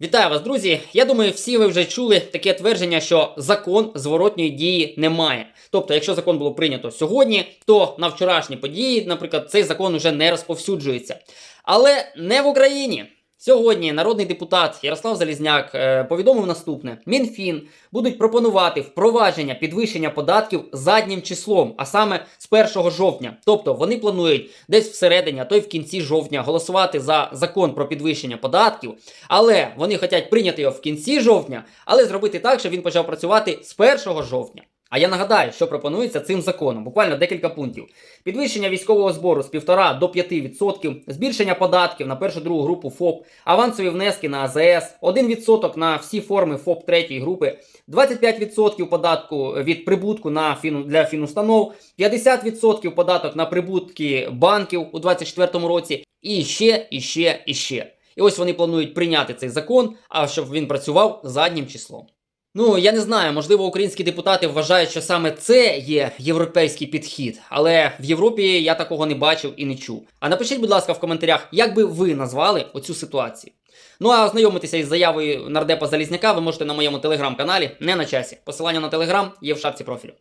Вітаю вас, друзі! Я думаю, всі ви вже чули таке твердження, що закон зворотньої дії немає. Тобто, якщо закон було прийнято сьогодні, то на вчорашні події, наприклад, цей закон вже не розповсюджується. Але не в Україні. Сьогодні народний депутат Ярослав Залізняк е, повідомив наступне: Мінфін будуть пропонувати впровадження підвищення податків заднім числом, а саме з 1 жовтня. Тобто вони планують десь всередині, а то й в кінці жовтня голосувати за закон про підвищення податків, але вони хочуть прийняти його в кінці жовтня, але зробити так, щоб він почав працювати з 1 жовтня. А я нагадаю, що пропонується цим законом. Буквально декілька пунктів: підвищення військового збору з 1,5 до 5%, збільшення податків на першу другу групу ФОП, авансові внески на АЗС, 1% на всі форми ФОП третьої групи, 25% податку від прибутку на фіну для фінустанов, 50% податок на прибутки банків у 2024 році, і ще, і ще, і ще. І ось вони планують прийняти цей закон, а щоб він працював заднім числом. Ну, я не знаю, можливо, українські депутати вважають, що саме це є європейський підхід, але в Європі я такого не бачив і не чув. А напишіть, будь ласка, в коментарях, як би ви назвали оцю ситуацію. Ну а ознайомитися із заявою нардепа Залізняка ви можете на моєму телеграм-каналі не на часі. Посилання на телеграм є в шапці профілю.